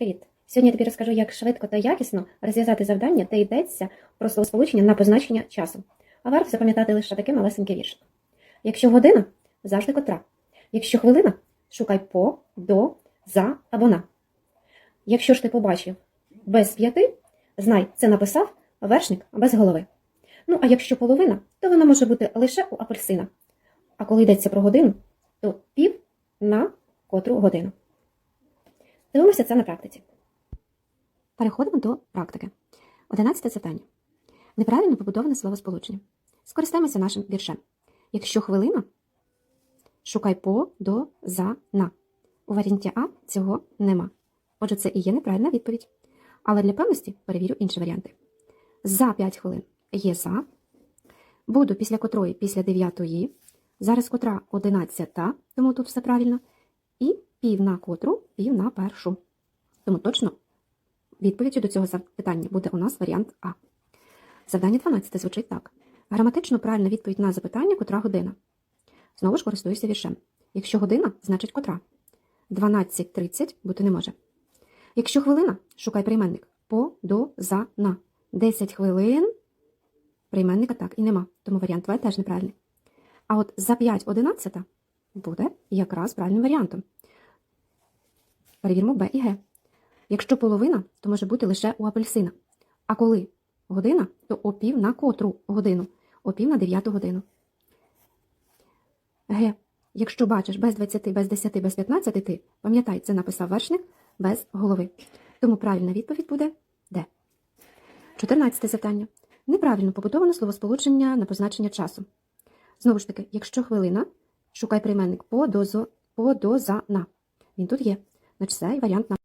Привіт! Сьогодні я тобі розкажу, як швидко та якісно розв'язати завдання, де йдеться про словосполучення на позначення часу. А варто запам'ятати лише такий малесенький вірш. Якщо година завжди котра. Якщо хвилина шукай по, до, за або на. Якщо ж ти побачив без п'яти, знай, це написав вершник без голови. Ну, а якщо половина, то вона може бути лише у апельсина. А коли йдеться про годину, то пів на котру годину. Дивимося це на практиці. Переходимо до практики. Одинадцяте завдання. Неправильно побудоване словосполучення. Скористаємося нашим віршем. Якщо хвилина, шукай по, до, за, на. У варіанті А цього нема. Отже, це і є неправильна відповідь. Але для певності перевірю інші варіанти. За 5 хвилин є за. Буду після котрої після 9. Зараз котра 11, тому тут все правильно. Пів на котру, пів на першу. Тому точно відповіддю до цього запитання буде у нас варіант А. Завдання 12 звучить так. Граматично правильна відповідь на запитання, котра година. Знову ж користуюся віршем. Якщо година, значить котра. 12.30 бути не може. Якщо хвилина, шукай прийменник. По, до, за, на. 10 хвилин прийменника так і нема. Тому варіант В теж неправильний. А от за 5.11 буде якраз правильним варіантом. Перевіримо Б і Г. Якщо половина, то може бути лише у апельсина. А коли година, то о пів на котру годину, о пів на дев'яту годину. Г. Якщо бачиш без 20, без 10, без 15, ти пам'ятай, це написав вершник без голови. Тому правильна відповідь буде Д. 14 завдання. Неправильно побудовано словосполучення на позначення часу. Знову ж таки, якщо хвилина, шукай прийменник по, до, по, до, на. Він тут є. Значить, вариант на.